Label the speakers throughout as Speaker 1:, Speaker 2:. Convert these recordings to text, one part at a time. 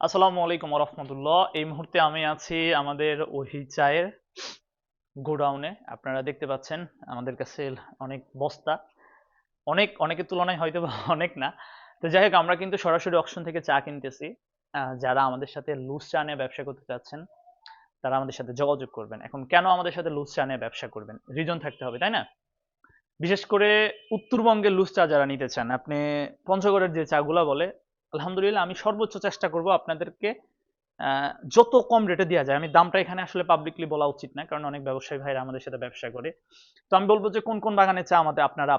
Speaker 1: আসসালামু আলাইকুম রহমতুল্লাহ এই মুহূর্তে আমি আছি আমাদের ওহি চায়ের গোডাউনে। আপনারা দেখতে পাচ্ছেন আমাদের কাছে অনেক বস্তা। অনেক, অনেকের তুলনায় হয়তো অনেক না। তো যাই হোক, আমরা কিন্তু সরাসরি অকশন থেকে চা কিনতেছি। যারা আমাদের সাথে লুজ চা নিয়ে ব্যবসা করতে চাচ্ছেন, তারা আমাদের সাথে যোগাযোগ করবেন। এখন কেন আমাদের সাথে লুজ চা নিয়ে ব্যবসা করবেন? রিজন থাকতে হবে, তাই না? বিশেষ করে উত্তরবঙ্গের লুজ চা যারা নিতে চান, আপনি পঞ্চগড়ের যে চাগুলা বলে আলহামদুলিল্লাহ, আমি সর্বোচ্চ চেষ্টা করব আপনাদেরকে যত কম রেটে দেওয়া যায়। আমি দামটা এখানে আসলে পাবলিকলি বলা উচিত না, কারণ অনেক ব্যবসায়ী ভাইরা আমাদের সাথে ব্যবসা করে। তো আমি বলব যে, কোন কোন বাগানের চা আমাদের আপনারা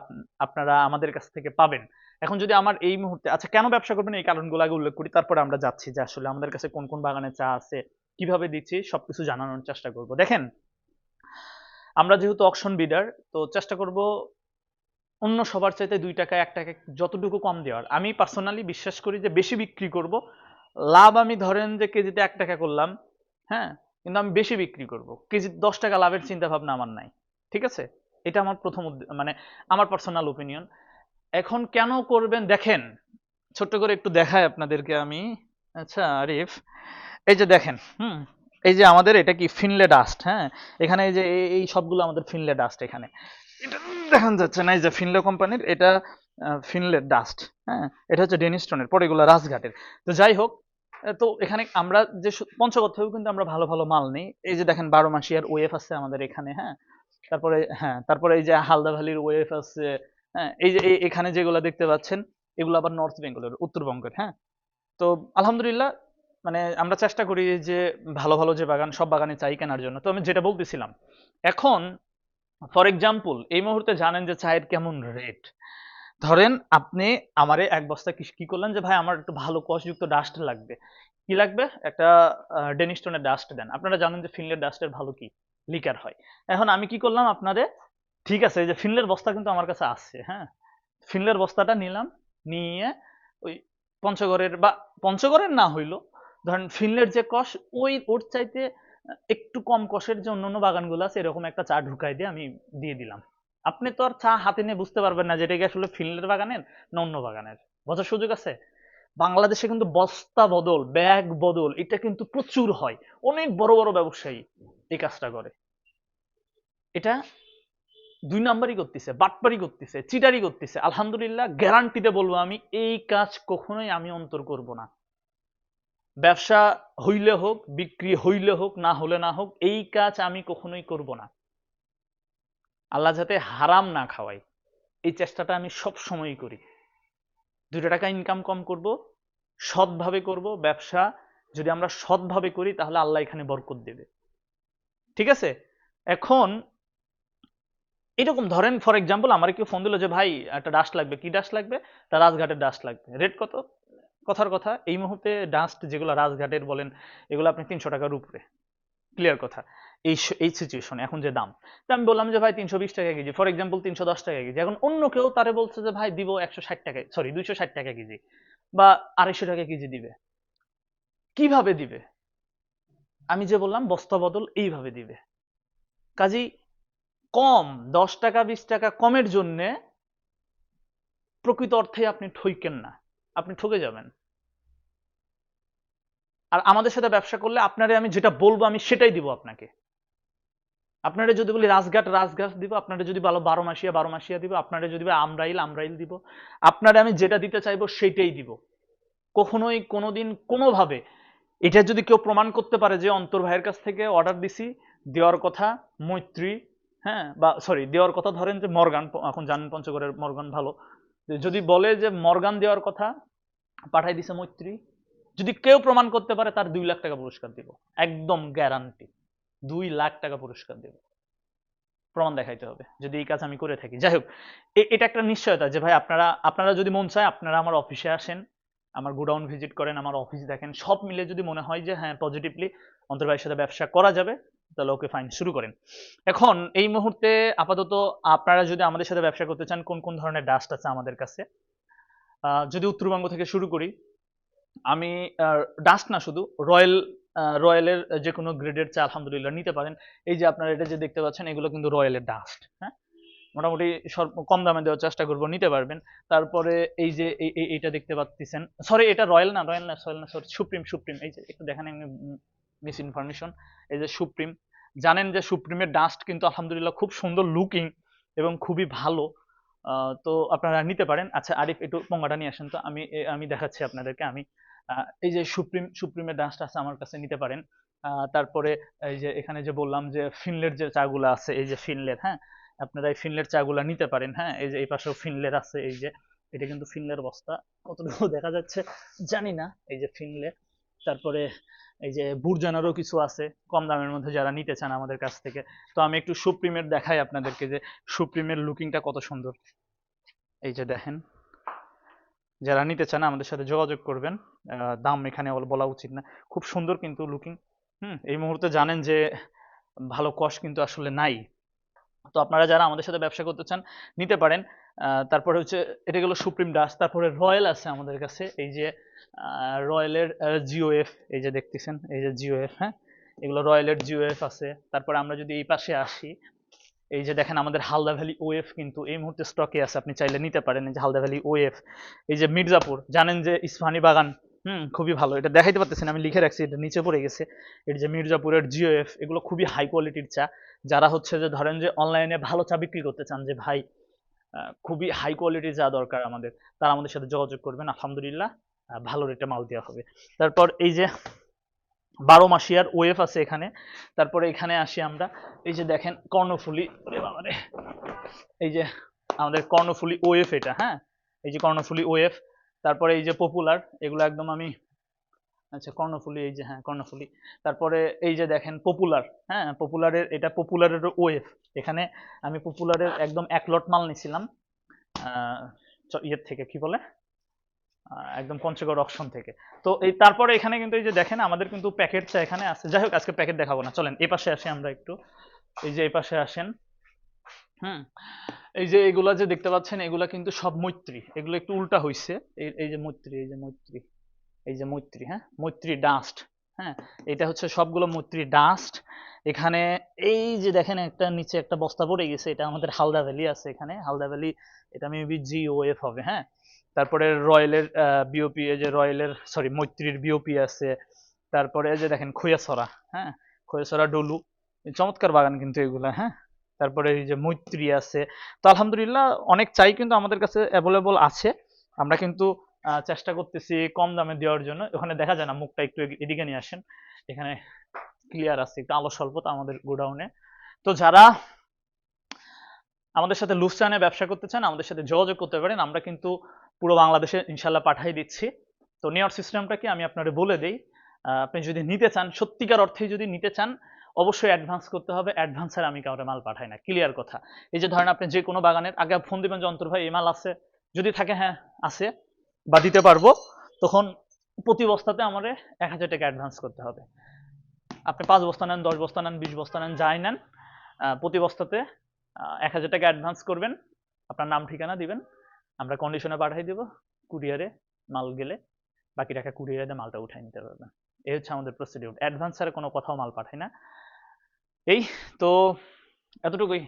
Speaker 1: আপনারা আমাদের কাছ থেকে পাবেন? এখন যদি আমার এই মুহূর্তে আচ্ছা কেন ব্যবসা করবেন? এই কারণগুলো আগে উল্লেখ করি, তারপরে আমরা যাচ্ছি যে, আসলে আমাদের কাছে কোন কোন বাগানে চা আছে, কীভাবে দিচ্ছি, সবকিছু জানানোর চেষ্টা করব। দেখেন, আমরা যেহেতু অকশন বিডার তো চেষ্টা করব অন্য সবার চাইতে দুই টাকা, এক টাকা যতটুকু কম দেওয়ার। আমি পার্সোনালি বিশ্বাস করি যে বেশি বিক্রি করব। লাভ আমি ধরেন যে কেজিতে এক টাকা করলাম হ্যাঁ? কিন্তু আমি বেশি বিক্রি করব। কেজি দশ টাকা লাভের চিন্তা ভাবনা আমার নাই, ঠিক আছে? এটা আমার প্রথম মানে আমার পার্সোনাল ওপিনিয়ন এখন কেন করবেন? দেখেন, ছোট্ট করে একটু দেখায় আপনাদেরকে আমি। আচ্ছা আরিফ, এই যে দেখেন, হুম? এই যে আমাদের এটা কি ফিনলে ডাস্ট হ্যাঁ? এখানে এই যে এই- সবগুলো আমাদের ফিনলে ডাস্ট এখানে। দেখান যাচ্ছে না, এই যে ফিনলে কোম্পানির, এটা ফিনলে ডাস্ট হ্যাঁ? এটা হচ্ছে ডেনিস্টনের পরে এগুলো রাজঘাটের তো যাই হোক তো এখানে আমরা যে পঞ্চগড় কিন্তু আমরা ভালো ভালো মাল নেই। এই যে দেখেন বারো মাসিয়ার ওয়েফ আছে আমাদের এখানে হ্যাঁ? তারপরে হ্যাঁ তারপরে এই যে হালদা ভ্যালির ওয়েফ আছে হ্যাঁ? এই যে এখানে যেগুলো দেখতে পাচ্ছেন, এগুলো আবার নর্থ বেঙ্গলের উত্তরবঙ্গের হ্যাঁ? তো আলহামদুলিল্লাহ মানে আমরা চেষ্টা করি যে ভালো ভালো যে বাগান, সব বাগানে চাই কেনার জন্য। তো আমি যেটা বলতেছিলাম, এখন ফর এক্সাম্পল এই মুহূর্তে জানেন যে চায়ের কেমন রেট ধরেন আপনি আমারে এক বস্তা কি করলেন যে, ভাই, আমার একটু ভালো কষযুক্ত ডাস্ট লাগবে। কি লাগবে? একটা ডেনিস্টনের ডাস্ট দেন। আপনারা জানেন যে ফিনলের ডাস্টের ভালো কি? লিকার হয়। এখন আমি কি করলাম আপনাদের ঠিক আছে যে ফিনলের বস্তা কিন্তু আমার কাছে আসছে হ্যাঁ? ফিনলের বস্তাটা নিলাম, নিয়ে ওই পঞ্চগড়ের বা, পঞ্চগড়ের না হইল, ধরেন ফিনলের যে কষ, ওই, ওর চাইতে একটু কম কষের যে অন্য অন্য বাগানগুলো আছে, এরকম একটা চা ঢুকাই দিয়ে আমি দিয়ে দিলাম। আপনি তো আর চা হাতে নিয়ে বুঝতে পারবেন না যেটা কি আসলে ফিনলের বাগানের না অন্য বাগানের। বোঝার সুযোগ আছে? বাংলাদেশে কিন্তু বস্তা বদল, ব্যাগ বদল, এটা কিন্তু প্রচুর হয়। অনেক বড় বড় ব্যবসায়ী এই কাজটা করে। এটা দুই নাম্বারই করতেছে, বাটপারি করতেছে, চিটারি করতেছে। আলহামদুলিল্লাহ গ্যারান্টিতে বলব আমি, এই কাজ কখনোই আমি অন্তর করব না। ব্যবসা হইলে হোক, বিক্রি হইলে হোক, না হলে না হোক, এই কাজ আমি কখনোই করব না। আল্লাহ যাতে হারাম না খাওয়াই এই চেষ্টাটা আমি সব সময়ই করি। দুটো টাকা ইনকাম কম করব, সৎভাবে করব, ব্যবসা যদি আমরা সৎভাবে করি, তাহলে আল্লাহ এখানে বরকত দেবে। ঠিক আছে? এখন, এরকম ধরেন ফর এক্সাম্পল আমার কেউ ফোন দিল যে, ভাই, একটা ডাস্ট লাগবে। কি ডাস্ট লাগবে? তার রাজঘাটের ডাস্ট লাগবে। রেট কত? কথার কথা, এই মুহূর্তে ডাস্ট যেগুলো রাজঘাটের বলেন, এগুলো আপনি তিনশো টাকার উপরে। ক্লিয়ার কথা। এই এই সিচুয়েশনে এখন যে দাম। তো আমি বললাম যে, ভাই, তিনশো বিশ টাকা কেজি। ফর এক্সাম্পল তিনশো দশ টাকা কেজি। এখন অন্য কেউ তারে বলছে যে, ভাই, দিব একশো ষাট টাকা সরি দুইশো ষাট টাকা কেজি। বা আড়াইশো টাকা কেজি দিবে। কীভাবে দিবে? আমি যে বললাম, বস্তা বদল এইভাবে দিবে। কাজেই কম, দশ টাকা, বিশ টাকা কমের জন্যে প্রকৃত অর্থে আপনি ঠইকেন না। আপনি ঠকে যাবেন। আর আমাদের সাথে ব্যবসা করলে আপনারে আমি যেটা বলব আমি সেটাই দিব আপনাকে। আপনারা যদি বলি রাজঘাট রাজঘাট দিব, আপনারা যদি বলো বারো মাসিয়া বারো মাসিয়া দিব, আপনারা যদি আমরাইল আমরাইল দিব, আপনারা আমি যেটা দিতে চাইব সেটাই দিব। কখনোই কোনোদিন কোনোভাবে। এটা যদি কেউ প্রমাণ করতে পারে যে অন্তর ভাইয়ের কাছ থেকে অর্ডার দিছি, দেওয়ার কথা মৈত্রী হ্যাঁ বা সরি দেওয়ার কথা ধরেন যে মর্গান, এখন জানেন পঞ্চগড়ের মর্গান ভালো। যদি বলে যে মর্গান দেওয়ার কথা পাঠাই দিছে মৈত্রী, যদি কেউ প্রমাণ করতে পারে তার দুই লাখ টাকা পুরস্কার দিব। একদম গ্যারান্টি দুই লাখ টাকা পুরস্কার দেব। প্রমাণ দেখাইতে হবে, যদি এই কাজ আমি করে থাকি। যাই হোক এটা একটা নিশ্চয়তা যে ভাই আপনারা আপনারা যদি মন চায় আপনারা আমার অফিসে আসেন, আমার গোডাউন ভিজিট করেন, আমার অফিস দেখেন, সব মিলে যদি মনে হয় যে হ্যাঁ পজিটিভলি অন্তর্ভাইয়ের সাথে ব্যবসা করা যাবে, তাহলে ওকে ফাইন শুরু করেন। এখন এই মুহূর্তে আপাতত আপনারা যদি আমাদের সাথে ব্যবসা করতে চান, কোন কোন ধরনের ডাস্ট আছে আমাদের কাছে? যদি উত্তরবঙ্গ থেকে শুরু করি, আমি ডাস্ট না শুধু রয়্যাল রয়্যালের যে কোনো গ্রেডের চা আলহামদুলিল্লাহ নিতে পারেন। এই যে আপনারা এটা যে দেখতে পাচ্ছেন, এগুলো কিন্তু রয়্যালের ডাস্ট হ্যাঁ? মোটামুটি সর্ব কম দামে দেওয়ার চেষ্টা করব, নিতে পারবেন। তারপরে এই যে, এই, এই- এইটা দেখতে পাচ্ছেন সরি এটা রয়্যাল না রয়্যাল না সয়েল না সরি সুপ্রিম সুপ্রিম এই যে, একটু দেখেন আমি মিস ইনফরমেশন এই যে সুপ্রিম জানেন যে সুপ্রিমের ডাস্ট কিন্তু আলহামদুলিল্লাহ খুব সুন্দর লুকিং এবং খুবই ভালো। তো আপনারা নিতে পারেন। আচ্ছা আরিফ, একটু পঙ্গাটা নিয়ে আসেন তো। আমি আমি দেখাচ্ছি আপনাদেরকে আমি। এই যে সুপ্রিম, সুপ্রিমের ডাস্ট আছে আমার কাছে নিতে পারেন। তারপরে এই যে এখানে যে বললাম যে ফিনলের যে চাগুলো আছে, এই যে ফিনলের হ্যাঁ? আপনারা এই ফিনলের চাগুলা নিতে পারেন হ্যাঁ? এই যে এই পাশেও ফিনলের আছে, এই যে এটা কিন্তু ফিনলের বস্তা। কতটুকু দেখা যাচ্ছে জানি না, এই যে ফিনলে তারপরে এই যে বুরজানারও কিছু আছে, কম দামের মধ্যে যারা নিতে চান আমাদের কাছ থেকে। তো আমি একটু সুপ্রিমের দেখাই আপনাদেরকে যে সুপ্রিমের লুকিংটা কত সুন্দর। এই যে দেখেন, যারা নিতে চান আমাদের সাথে যোগাযোগ করবেন। দাম এখানে বলা উচিত না। খুব সুন্দর কিন্তু লুকিং। হুম, এই মুহূর্তে জানেন যে ভালো কস্ট কিন্তু আসলে নাই। তো আপনারা যারা আমাদের সাথে ব্যবসা করতে চান, নিতে পারেন। তারপরে হচ্ছে, এটা গেলো সুপ্রিম ডাস্ট, তারপরে রয়্যাল আছে আমাদের কাছে। এই যে রয়্যালের জিওএফ, এই যে দেখতেছেন, এই যে জিওএফ হ্যাঁ? এগুলো রয়্যালের জিওএফ আছে। তারপরে আমরা যদি এই পাশে আসি, এই যে দেখেন আমাদের হালদা ভ্যালি ওএফ কিন্তু এই মুহূর্তে স্টকে আছে। আপনি চাইলে নিতে পারেন এই যে হালদা ভ্যালি ওএফ। এই যে মির্জাপুর, জানেন যে ইস্পাহানি বাগান, হুম, খুবই ভালো। এটা দেখাইতে পারতেছেন, আমি লিখে রাখছি, এটা নিচে পড়ে গেছে। এর যে মির্জাপুরের জিওএফ, এগুলো খুবই হাই কোয়ালিটির চা। যারা হচ্ছে যে ধরেন যে অনলাইনে ভালো চা বিক্রি করতে চান যে ভাই খুবই হাই কোয়ালিটির চা দরকার আমাদের, তারা আমাদের সাথে যোগাযোগ করবেন, আলহামদুলিল্লাহ। ভালো রেটে মাল দেওয়া হবে। তারপর এই যে বারো মাসিয়ার ওয়েফ আছে এখানে, তারপরে এখানে আসি আমরা। এই যে দেখেন কর্ণফুলি বাবারে। এই যে আমাদের কর্ণফুলি ওয়েফ এটা হ্যাঁ? এই যে কর্ণফুলি ওয়েফ, তারপরে এই যে পপুলার এগুলো একদম আমি আচ্ছা কর্ণফুলি, এই যে হ্যাঁ কর্ণফুলি। তারপরে এই যে দেখেন পপুলার হ্যাঁ পপুলারের এটা পপুলারের ওয়েফ। এখানে আমি পপুলারের একদম এক লট মাল নিছিলাম ইয়ের থেকে, কি বলে? একদম পঞ্চগড় অকশন থেকে। তো এই তারপরে এখানে কিন্তু এই যে দেখেন, আমাদের কিন্তু প্যাকেটটা এখানে আছে। যাই হোক, আজকে প্যাকেট দেখাবো না। চলেন, এই পাশে আসি আমরা একটু। এই যে এই পাশে আসেন। হুম? এই যে এগুলা যে দেখতে পাচ্ছেন, এগুলা কিন্তু সব মৈত্রী। এগুলো একটু উল্টা হইছে। এই এই যে মৈত্রী, এই যে মৈত্রী। এই যে মৈত্রী হ্যাঁ? মৈত্রী ডাস্ট হ্যাঁ? এটা হচ্ছে সবগুলো মৈত্রী ডাস্ট এখানে এই যে দেখেন, একটা নিচে একটা বস্তা পড়ে গেছে। এটা আমাদের হালদা ভ্যালি আছে এখানে। হালদা ভ্যালি এটা মেবি জিওএফ হবে হ্যাঁ? তারপরে রয়্যালের বিওপি এই যে রয়্যালের সরি মৈত্রীর বিওপি আছে। তারপরে এই যে দেখেন খৈয়াছড়া হ্যাঁ? খৈয়াছড়া ডলু চমৎকার বাগান কিন্তু এগুলা হ্যাঁ? তারপরে এই যে মৈত্রী আছে। তো আলহামদুলিল্লাহ অনেক চাই কিন্তু আমাদের কাছে অ্যাভেলেবল আছে। আমরা কিন্তু চেষ্টা করতেছি কম দামে দেওয়ার জন্য। ওখানে দেখা যায় না, মুখটা একটু এদিকে নিয়ে আসেন। এখানে ক্লিয়ার আছে, একটু আলো স্বল্পতা আমাদের গোডাউনে। তো যারা আমাদের সাথে লুফসানে ব্যবসা করতে চান, আমাদের সাথে যোগাযোগ করতে পারেন। আমরা কিন্তু পুরো বাংলাদেশে ইনশাল্লাহ পাঠিয়ে দিচ্ছি। তো নেওয়ার সিস্টেমটা কি? আমি আপনাদের বলে দিই। আপনি যদি নিতে চান, সত্যিকার অর্থে যদি নিতে চান, অবশ্যই অ্যাডভান্স করতে হবে। অ্যাডভান্সের আমি কাউরে মাল পাঠাই না। ক্লিয়ার কথা। এই যে ধরেন আপনি যে কোনো বাগানের, আগে ফোন দিবেন যন্ত্র ভাই, এই মাল আছে। যদি থাকে হ্যাঁ আছে। বা দিতে পারব, তখন প্রতি বস্তাতে আমাদের এক হাজার টাকা অ্যাডভান্স করতে হবে। আপনি পাঁচ বস্তা নেন, দশ বস্তা নেন, বিশ বস্তা নেন, যাই নেন প্রতি বস্তাতে এক হাজার টাকা অ্যাডভান্স করবেন। আপনার নাম, ঠিকানা দিবেন। আমরা কন্ডিশনে পাঠিয়ে দিব কুরিয়ারে মাল গেলে বাকি টাকা কুরিয়ারে মালটা উঠাই নিতে পারবে। এই হচ্ছে আমাদের প্রসিডিউর অ্যাডভান্স ছাড়া কোনো কথাও মাল পাঠাই না। এই তো এতটুকুই।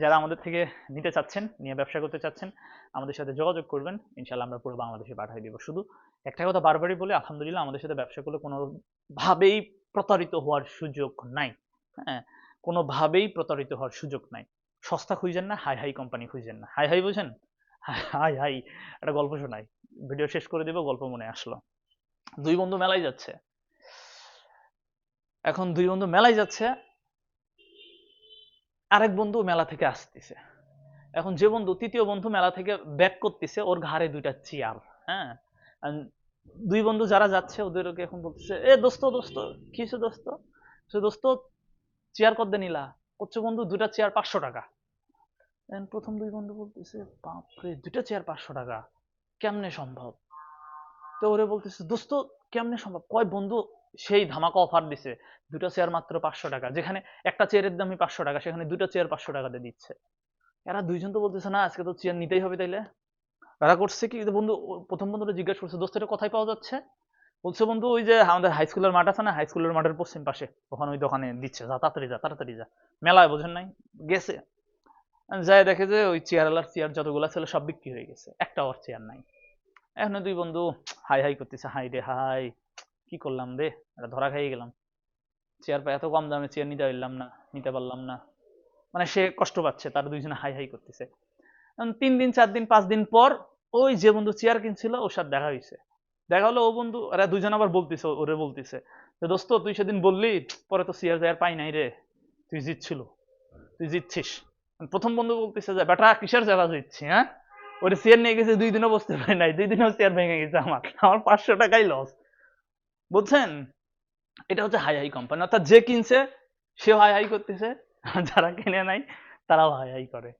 Speaker 1: যারা আমাদের থেকে নিতে চাচ্ছেন, নিয়ে ব্যবসা করতে চাচ্ছেন, আমাদের সাথে যোগাযোগ করবেন। ইনশাল্লাহ আমরা পুরো বাংলাদেশে পাঠিয়ে দিব। শুধু একটা কথা বারবারই বলে, আলহামদুলিল্লাহ আমাদের সাথে ব্যবসা করলে কোনোভাবেই প্রতারিত হওয়ার সুযোগ নাই। হ্যাঁ কোনোভাবেই প্রতারিত হওয়ার সুযোগ নাই। সস্তা খুঁজেন না, হাই হাই কোম্পানি খুঁজেন না। হাই হাই বুঝেন? হাই হাই, একটা গল্প শোনাই। ভিডিও শেষ করে দিব, গল্প মনে আসলো। দুই বন্ধু মেলায় যাচ্ছে। এখন দুই বন্ধু মেলায় যাচ্ছে, আরেক বন্ধু মেলা থেকে আসতেছে। এখন যে বন্ধু, তৃতীয় বন্ধু মেলা থেকে ব্যাক করতেছে, ওর ঘাড়ে দুইটা চেয়ার হ্যাঁ? দুই বন্ধু যারা যাচ্ছে, ওদেরকে এখন বলতেছে, এ দোস্ত দোস্ত, কি হয়েছে দোস্ত? সে দোস্ত, চেয়ার কত দিয়ে নিলা? হচ্ছে বন্ধু, দুইটা চেয়ার পাঁচশো টাকা। এখন প্রথম দুই বন্ধু বলতেছে, বাপরে, দুইটা চেয়ার পাঁচশো টাকা। কেমনে সম্ভব? তো ওরে বলতেছে, দোস্ত, কেমনে সম্ভব? কয় বন্ধু সেই ধামাকা অফার দিছে। দুটো চেয়ার মাত্র পাঁচশো টাকা। যেখানে একটা চেয়ারের দামই পাঁচশো টাকা, সেখানে দুটো চেয়ার পাঁচশো টাকা দিয়ে দিচ্ছে। এরা দুইজন তো বলতেছে, না, আজকে তো চেয়ার নিতেই হবে তাইলে। এরা করছে কি বন্ধু প্রথম বন্ধুটা জিজ্ঞাসা করছে, দোস্ত, এটা কোথায় পাওয়া যাচ্ছে? বলছে, বন্ধু, ওই যে আমাদের হাই স্কুলের মাঠ আছে না হাই স্কুলের মাঠের পশ্চিম পাশে। ওখানে ওই দোকানে দিচ্ছে, যা, তাড়াতাড়ি যা তাড়াতাড়ি যা। মেলায় বোঝেন নাই, গেছে। যায় দেখে যে ওই চেয়ারওয়ালার চেয়ার যতগুলো ছিল সব বিক্রি হয়ে গেছে। একটা ওর চেয়ার নাই। এখন দুই বন্ধু হাই হাই করতেছে, হাই রে, হাই, কি করলাম রে? এটা ধরা খাইয়ে গেলাম। চেয়ার পাই এত কম দামে চেয়ার নিতে পারলাম না, নিতে পারলাম না। মানে সে কষ্ট পাচ্ছে, তার দুইজনে হাই হাই করতেছে। তিন দিন, চার দিন, পাঁচ দিন পর ওই যে বন্ধু চেয়ার কিনছিল, ওর সাথে দেখা হয়েছে দেখা হলো ও বন্ধু এরা দুজন আবার বলতেছে, ওরে বলতেছে যে, দোস্ত, তুই সেদিন বললি, পরে তো চেয়ার চেয়ার পাই নাই রে। তুই জিতছিল। তুই জিতছিস। প্রথম বন্ধু বলতেছে যে, বেটা, কিসের চেয়ার জিতছি হ্যাঁ? ওরে চেয়ার নিয়ে গেছে, দুই দিনও বসতে পারে নাই, দুই দিনও চেয়ার ভেঙে গেছে আমার। আমার পাঁচশো টাকাই লস বুঝছেন? এটা হচ্ছে হাই হাই কোম্পানি অর্থাৎ যে কিনছে, সেও হাই হাই করতেছে, যারা কিনে নাই, তারাও হাই হাই করে।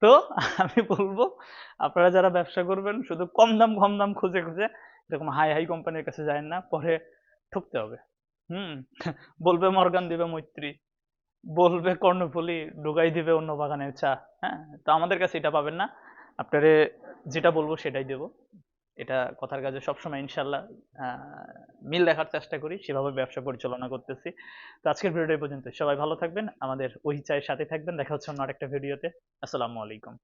Speaker 1: তো, আমি বলব, আপনারা যারা ব্যবসা করবেন, শুধু কম দাম কম দাম খুঁজে খুঁজে এরকম হাই হাই কোম্পানির কাছে যায় না, পরে ঠকতে হবে। হুম? বলবে মর্গান, দিবে মৈত্রী। বলবে কর্ণফুলি, ঢুকাই দিবে অন্য বাগানের চা হ্যাঁ? তো আমাদের কাছে এটা পাবেন না। আপনারে যেটা বলব সেটাই দেব। এটা কথার কাজে সবসময় ইনশাল্লাহ মিল দেখার চেষ্টা করি, সেভাবে ব্যবসা পরিচালনা করতেছি। তো আজকের ভিডিওটা পর্যন্ত সবাই ভালো থাকবেন, আমাদের ওই চায়ের সাথে থাকবেন। দেখা হচ্ছে অন্য আরেকটা ভিডিওতে। আসসালামু আলাইকুম।